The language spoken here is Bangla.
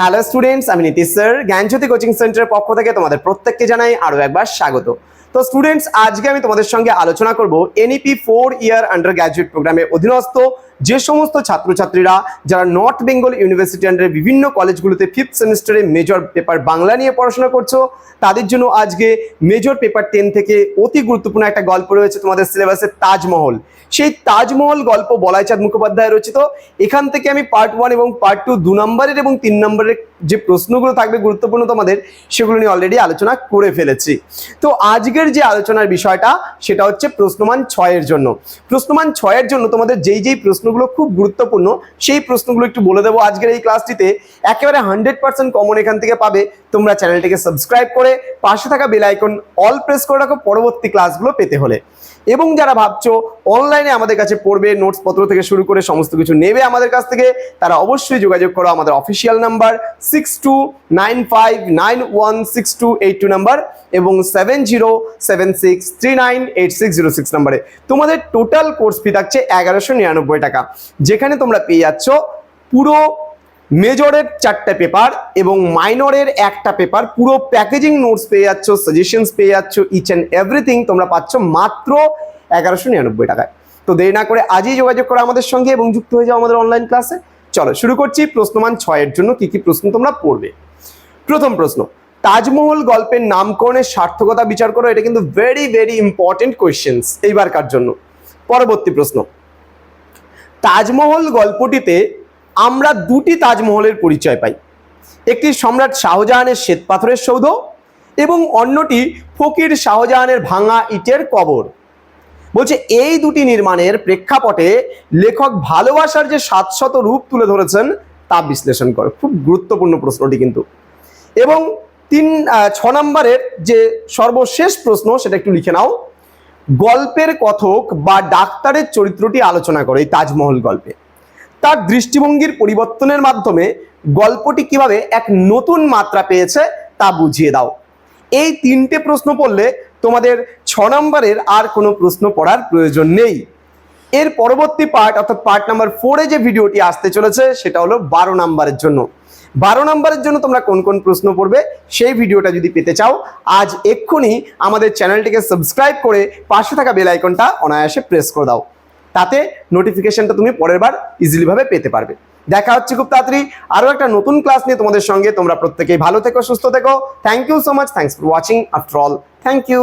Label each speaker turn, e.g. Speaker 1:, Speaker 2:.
Speaker 1: হ্যালো স্টুডেন্টস আমি নীতিশ স্যার। জ্ঞানজ্যোতি কোচিং সেন্টারের পক্ষ থেকে তোমাদের প্রত্যেককে জানাই আরও একবার স্বাগত। তো স্টুডেন্টস আজকে আমি তোমাদের সঙ্গে আলোচনা করব NEP four year undergraduate প্রোগ্রামে অধীনস্থ যে সমস্ত ছাত্রছাত্রীরা যারা নর্থ বেঙ্গল ইউনিভার্সিটি আন্ডারের বিভিন্ন কলেজগুলোতে ফিফথ সেমিস্টারে মেজর পেপার বাংলা নিয়ে পড়াশোনা করছ, তাদের জন্য আজকে মেজর পেপার টেন থেকে অতি গুরুত্বপূর্ণ একটা গল্প রয়েছে তোমাদের সিলেবাসে তাজমহল। সেই তাজমহল গল্প বলাইচাঁদ মুখোপাধ্যায় রচিত। এখান থেকে আমি পার্ট ওয়ান এবং পার্ট টু দু নম্বরের এবং তিন নম্বরের যে প্রশ্নগুলো থাকবে গুরুত্বপূর্ণ তোমাদের, সেগুলো নিয়ে অলরেডি আলোচনা করে ফেলেছি। তো আজকের যে আলোচনার বিষয়টা, সেটা হচ্ছে প্রশ্নমান ছয়ের জন্য। প্রশ্নমান ছয়ের জন্য তোমাদের যেই যেই প্রশ্নগুলো খুব গুরুত্বপূর্ণ। সেই প্রশ্নগুলো একটু বলে দেবো আজকের এই ক্লাসটিতে একেবারে হান্ড্রেড পার্সেন্ট কমন এখান থেকে পাবে। তোমরা চ্যানেলটিকে সাবস্ক্রাইব করে পাশে থাকা বেল আইকন অল প্রেস করে রাখো পরবর্তী ক্লাসগুলো পেতে হলে। এবং যারা ভাবছ অনলাইনে আমাদের কাছে পড়বে নোটস পত্র থেকে শুরু করে সমস্ত কিছু নেবে আমাদের কাছ থেকে, তারা অবশ্যই যোগাযোগ করো আমাদের official number six two nine five nine one six two eight two number এবং seven zero seven six three nine eight six zero six নাম্বারে তোমাদের টোটাল কোর্স ফি থাকছে এগারোশো নিরানব্বই টাকা। যেখানে তোমরা পেয়ে যাচ্ছ পুরো মেজরের চারটে পেপার এবং মাইনরের একটা পেপার পুরো প্যাকেজিং নোটস পেয়ে যাচ্ছ সাজেশনস পেয়ে যাচ্ছ ইচ অ্যান্ড এভরিথিং তোমরা পাচ্ছ মাত্র এগারোশো নিরানব্বই টাকায়। তো দেরি না করে আজই যোগাযোগ করো আমাদের সঙ্গে এবং যুক্ত হয়ে যাও আমাদের অনলাইন ক্লাসে চলো, শুরু করছি প্রশ্নমান ছয়ের জন্য কি কি প্রশ্ন তোমরা পড়বে। প্রথম প্রশ্ন, তাজমহল গল্পের নামকরণের সার্থকতা বিচার করো, এটা কিন্তু ভেরি ভেরি ইম্পর্টেন্ট কোয়েশ্চেন্স এইবারকার জন্য। পরবর্তী প্রশ্ন, তাজমহল গল্পটিতে আমরা দুটি তাজমহলের পরিচয় পাই। একটি সম্রাট শাহজাহানের শ্বেতপাথরের সৌধ এবং অন্যটি ফকির শাহজাহানের ভাঙা ইটের কবর। বলছে, এই দুটি নির্মাণের প্রেক্ষাপটে লেখক ভালোবাসার যে সাতশত রূপ তুলে ধরেছেন, তা বিশ্লেষণ করে। খুব গুরুত্বপূর্ণ প্রশ্নটি কিন্তু। এবং তিন ছ নম্বরের যে সর্বশেষ প্রশ্ন, সেটা একটু লিখে নাও। গল্পের কথক বা ডাক্তারের চরিত্রটি আলোচনা করে এই তাজমহল গল্পে। তার দৃষ্টিভঙ্গির পরিবর্তনের মাধ্যমে গল্পটি কীভাবে এক নতুন মাত্রা পেয়েছে তা বুঝিয়ে দাও। এই তিনটে প্রশ্ন পড়লে তোমাদের ছ নম্বরের আর কোনো প্রশ্ন পড়ার প্রয়োজন নেই। এর পরবর্তী পার্ট অর্থাৎ পার্ট নাম্বার ফোরে যে ভিডিওটি আসতে চলেছে, সেটা হলো বারো নাম্বারের জন্য। বারো নাম্বারের জন্য তোমরা কোন কোন প্রশ্ন পড়বে, সেই ভিডিওটা যদি পেতে চাও, আজ এক্ষুনি আমাদের চ্যানেলটিকে সাবস্ক্রাইব করে পাশে থাকা বেল আইকনটা অনায়াসে প্রেস করে দাও। তাতে নোটিফিকেশনটা তুমি পরের বার ইজিলি ভাবে পেতে পারবে। দেখা হচ্ছে খুব তাড়াতাড়ি আরও একটা নতুন ক্লাস নিয়ে তোমাদের সঙ্গে। তোমরা প্রত্যেকেই ভালো থেকো, সুস্থ থেকো। Thank you so much thanks for watching after all thank you